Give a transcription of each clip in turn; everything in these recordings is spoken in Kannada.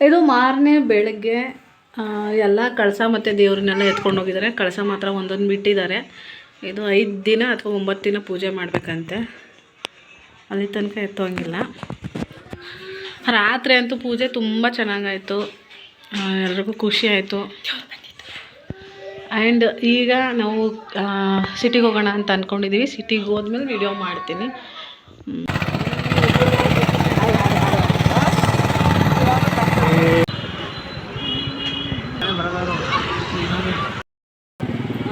ಇದು ಮಾರನೇ ಬೆಳಗ್ಗೆ ಎಲ್ಲ ಕಳಸ ಮತ್ತು ದೇವ್ರನ್ನೆಲ್ಲ ಎತ್ಕೊಂಡು ಹೋಗಿದ್ದಾರೆ. ಕಳಸ ಮಾತ್ರ ಒಂದೊಂದು ಬಿಟ್ಟಿದ್ದಾರೆ. ಇದು ಐದು ದಿನ ಅಥವಾ ಒಂಬತ್ತು ದಿನ ಪೂಜೆ ಮಾಡಬೇಕಂತೆ. ಅಲ್ಲಿ ತನಕ ಎತ್ತೋಂಗಿಲ್ಲ. ರಾತ್ರಿ ಅಂತೂ ಪೂಜೆ ತುಂಬ ಚೆನ್ನಾಗಾಯಿತು. ಎಲ್ರಿಗೂ ಖುಷಿ ಆಯಿತು. ಆ್ಯಂಡ್ ಈಗ ನಾವು ಸಿಟಿಗೆ ಹೋಗೋಣ ಅಂತ ಅಂದ್ಕೊಂಡಿದ್ದೀವಿ ಸಿಟಿಗೆ ಹೋದ್ಮೇಲೆ ವಿಡಿಯೋ ಮಾಡ್ತೀನಿ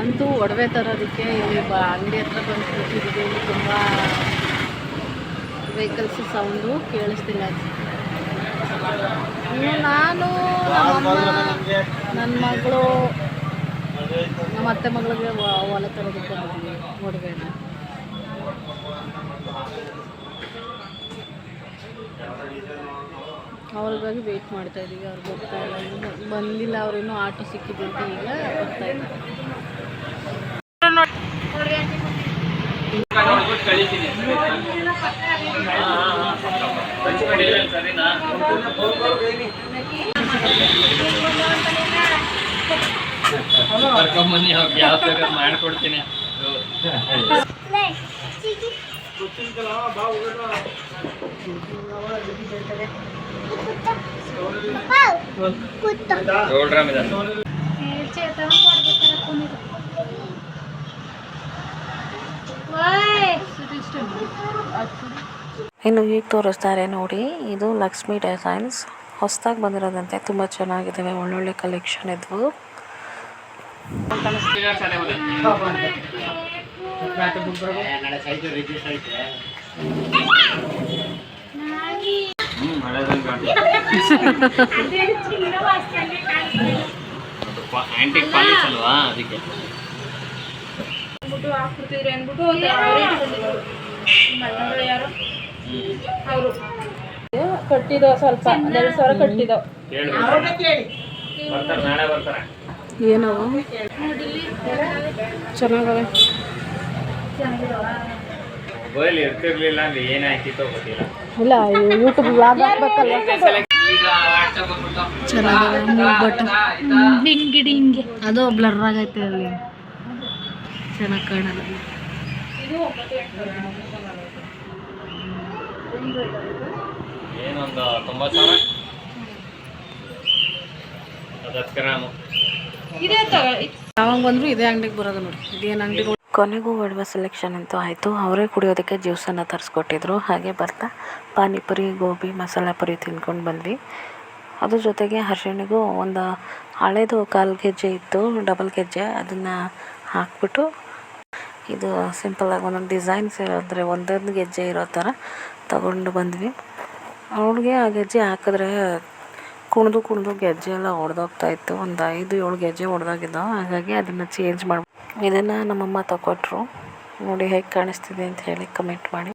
ಅಂತೂ ಒಡವೆ ತರೋದಕ್ಕೆ ಇಲ್ಲಿ ಬ ಅಂಗಡಿ ಹತ್ರ ಬಂದು ಕೂತಿದ್ದೀವಿ. ಇಲ್ಲಿ ತುಂಬ ವೆಹಿಕಲ್ಸ್ ಸೌಂಡು ಕೇಳಿಸ್ತಿಲ್ಲ. ನಾನು ನಮ್ಮಮ್ಮ ನನ್ನ ಮಗಳು, ನಮ್ಮ ಅತ್ತೆ ಮಗಳಿಗೆ ಹೊಲ ತರೋದಕ್ಕೆ ಬಂದಿದ್ದೀವಿ ಒಡವೆನ. ಅವ್ರಿಗಾಗಿ ವೆಯ್ಟ್ ಮಾಡ್ತಾ ಅವ್ರಿಗೆ ಅವ್ರು ಬರ್ತಾ ಇಲ್ಲ. ಬಂದಿಲ್ಲ. ಅವ್ರೇನು ಆಟೋ ಸಿಕ್ಕಿದೆ ಈಗ ಬರ್ತಾ ಕರ್ಕೊಂಬನ್ನಿ ಅವ್ರಿಗೆ ಯಾವ ಬೇಕಾದ್ರೆ ಮಾಡ್ಕೊಡ್ತೀನಿ ಏಳ್ರಾಮ್ ಇನ್ನು ಈಗ ತೋರಿಸ್ತಾರೆ ನೋಡಿ. ಇದು ಲಕ್ಷ್ಮಿ ಡಿಸೈನ್ಸ್. ಹೊಸದಾಗಿ ಬಂದಿರೋದಂತೆ ತುಂಬ ಚೆನ್ನಾಗಿದ್ದಾವೆ ಒಳ್ಳೊಳ್ಳೆ ಕಲೆಕ್ಷನ್ ಇದ್ವು. ಹ್ಮ್ ಹಳೆದಂಗೆ ಅಂದ್ಬಿಟ್ಟು ಇಟ್ಕೊಂಡಿದ್ರು ಯಾರು? ಅವರು. ಕಟ್ಟಿದೋ ಸ್ವಲ್ಪ ಎರಡು ಸಾವಿರ ಕಟ್ಟಿದೋ. ಬರ್ತಾರೆ ನಾಳೆ ಬರ್ತಾರೆ. ಏನವ ಚೆನ್ನಾಗವೆ. ಮೊಬೈಲ್ ಇರ್ತಿರ್ಲಿಲ್ಲ ಅಂದ್ರೆ ಏನಾಯ್ತಿತ್ತೋ ಗೊತ್ತಿಲ್ಲ. ಇಲ್ಲ ಯೂಟ್ಯೂಬ್ ಬ್ಲಾಗ್ ಹಾಕ್ಬೇಕಲ್ಲ ಡಿಂಗಿ ಡಿಂಗಿ ಅದು ಬ್ಲರ್ ಆಗೈತೆ ಅಲ್ಲಿ. ಚೆನ್ನಾಗಿ ಕಾಣಲ್ಲ. ಏನೊಂದು ತೊಂಬತ್ತು ಸಾವಿರ? ಯಾವಾಗ ಬಂದ್ರು ಇದೇ ಅಂಗಡಿಗೆ ಬರೋದು ನೋಡಿ. ಇದೇನು ಅಂಗಡಿ ಕೊನೆಗೂ ಒಡವೆ ಸೆಲೆಕ್ಷನ್ ಅಂತೂ ಆಯಿತು. ಅವರೇ ಕುಡಿಯೋದಕ್ಕೆ ಜ್ಯೂಸನ್ನು ತರಿಸ್ಕೊಟ್ಟಿದ್ರು. ಹಾಗೆ ಬರ್ತಾ ಪಾನಿಪುರಿ ಗೋಬಿ ಮಸಾಲ ಪುರಿ ತಿಂದ್ಕೊಂಡು ಬಂದ್ವಿ. ಅದ್ರ ಜೊತೆಗೆ ಹರ್ಷಣಿಗೂ ಒಂದು ಹಳೇದು ಕಾಲು ಗೆಜ್ಜೆ ಇತ್ತು ಡಬಲ್ ಗೆಜ್ಜೆ. ಅದನ್ನು ಹಾಕ್ಬಿಟ್ಟು ಇದು ಸಿಂಪಲ್ಲಾಗಿ ಒಂದೊಂದು ಡಿಸೈನ್ಸ್ ಅಂದರೆ ಒಂದೊಂದು ಗೆಜ್ಜೆ ಇರೋ ಥರ ತಗೊಂಡು ಬಂದ್ವಿ. ಅವಳಿಗೆ ಆ ಗೆಜ್ಜೆ ಹಾಕಿದ್ರೆ ಕುಣಿದು ಕುಣಿದು ಗೆಜ್ಜೆ ಎಲ್ಲ ಒಡೆದೋಗ್ತಾ ಇತ್ತು. ಒಂದು ಐದು, ಏಳು ಗೆಜ್ಜೆ ಒಡೆದೋಗಿದ್ದವು ಹಾಗಾಗಿ ಅದನ್ನು ಚೇಂಜ್ ಮಾಡಿ ಇದನ್ನು ನಮ್ಮಮ್ಮ ತಗೊಟ್ರು ನೋಡಿ ಹೇಗೆ ಕಾಣಿಸ್ತಿದೆ ಅಂತ ಹೇಳಿ ಕಮೆಂಟ್ ಮಾಡಿ.